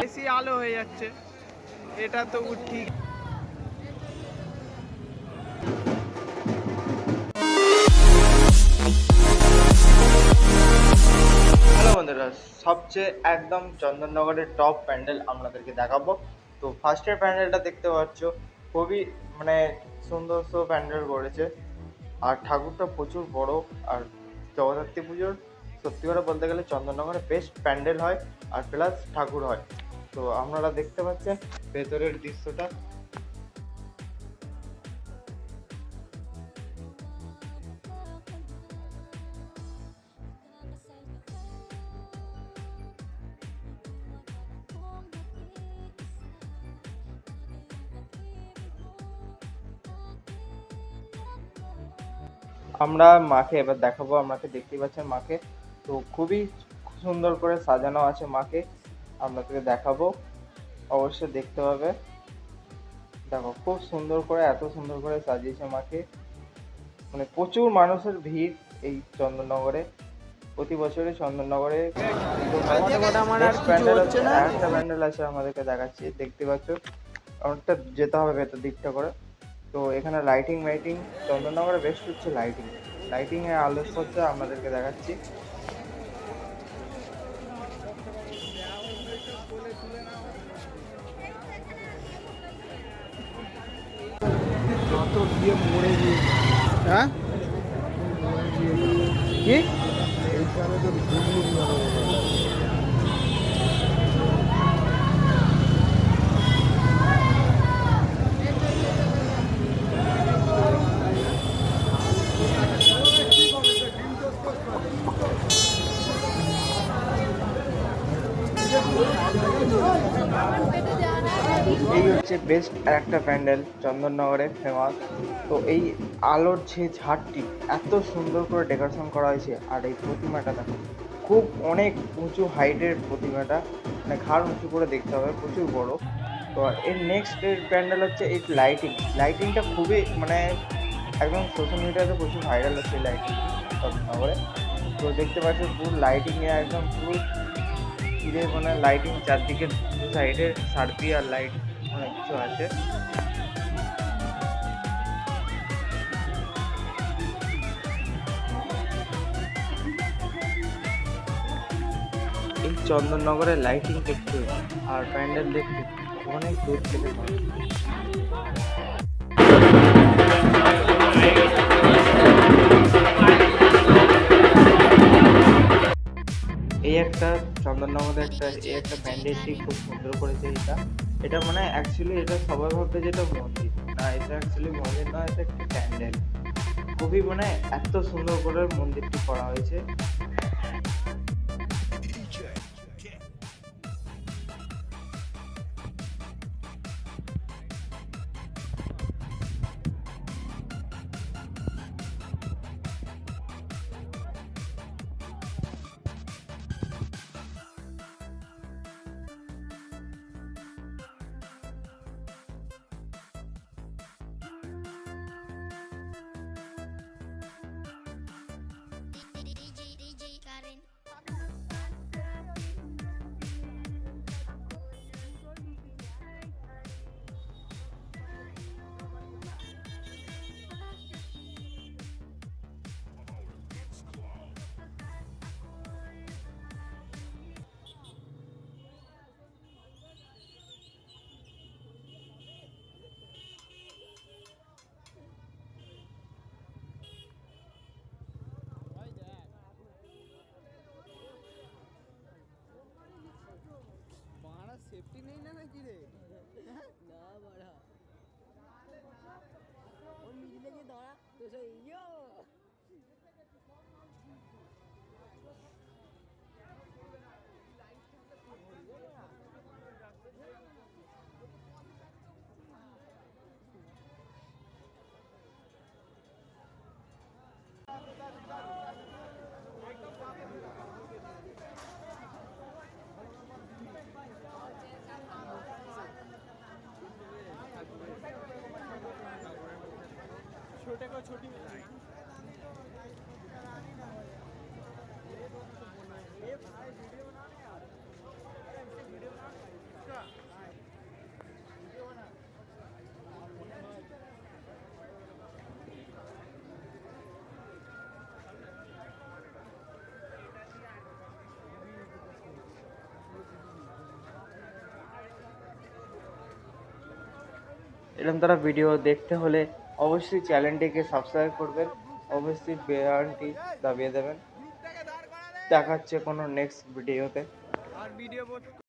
বেশি আলো হয়ে যাচ্ছে। এটা তো হ্যালো বন্ধুরা, সবচেয়ে একদম চন্দননগরের টপ প্যান্ডেল আপনাদেরকে দেখাবো। তো ফার্স্টের প্যান্ডেলটা দেখতে পাচ্ছ, খুবই মানে সুন্দর প্যান্ডেল করেছে। আর ঠাকুরটা প্রচুর বড় আর জগদ্ধাত্রী পুজোর সত্যি করে বলতে গেলে চন্দননগরে বেস্ট প্যান্ডেল হয় আর প্লাস ঠাকুর হয়। তো আপনারা দেখতে পাচ্ছেন ভেতরের দৃশ্যটা। আমরা মাকে, এবার দেখাবো আপনাকে দেখতেই পাচ্ছেন মাকে। তো খুবই সুন্দর করে সাজানো আছে মাকে। আপনাদেরকে দেখাবো। অবশ্যই দেখতে হবে। দেখো খুব সুন্দর করে এত সুন্দর করে সাজিয়েছে মাকে। মানে প্রচুর মানুষের ভিড় এই চন্দননগরে। প্রতি বছরই চন্দননগরে প্যান্ডেল হচ্ছে একটা প্যান্ডেল আছে আমাদেরকে দেখাচ্ছি দেখতে পাচ্ছ? অনেকটা যেতে হবে ভেতর দিকটা করে। তো এখানে লাইটিং মাইটিং চন্দননগরে বেস্ট হচ্ছে লাইটিং লাইটিং এর আলোকসজ্জা আপনাদেরকে দেখাচ্ছি। হ্যাঁ? কি? এই হচ্ছে বেস্ট আর একটা প্যান্ডেল চন্দননগরে ফেমাস তো এই আলোর যে ঝাড়টি, এত সুন্দর করে ডেকোরেশন করা হয়েছে আর এই প্রতিমাটা দেখো, খুব অনেক উঁচু হাইটের প্রতিমাটা মানে ঘাড় উঁচু করে দেখতে হবে, প্রচুর বড়। তো এর নেক্সট প্যান্ডেল হচ্ছে এই লাইটিং লাইটিংটা খুবই মানে একদম সোশ্যাল মিডিয়াতে প্রচুর ভাইরাল হচ্ছে এই লাইটিংটি চন্দননগরে। তো দেখতে পাচ্ছ পুরো লাইটিংয়ে একদম পুরো মানে লাইটিং চারদিকে সাইডে সার্পি আর লাইট অনেক কিছু আছে। এই চন্দননগরের লাইটিং দেখতে আর প্যান্ডেল দেখতে অনেক দূর থেকে এই একটা চন্দননগরের একটা এই একটা প্যান্ডেলটি খুব সুন্দর করেছে এটা। এটা মানে অ্যাকচুয়ালি এটা সবাই ভাববে যেটা মন্দির না, এটা অ্যাকচুয়ালি মন্দির না, এটা একটা প্যান্ডেল খুবই মানে এত সুন্দর করে মন্দিরটি করা হয়েছে। छोटे এরকম তারা ভিডিও দেখতে হলে অবশ্যই চ্যানেলটিকে সাবস্ক্রাইব করবেন। অবশ্যই বেয়ারটি দাবিয়ে দেবেন। দেখাচ্ছে কোনো নেক্সট ভিডিওতে আর ভিডিও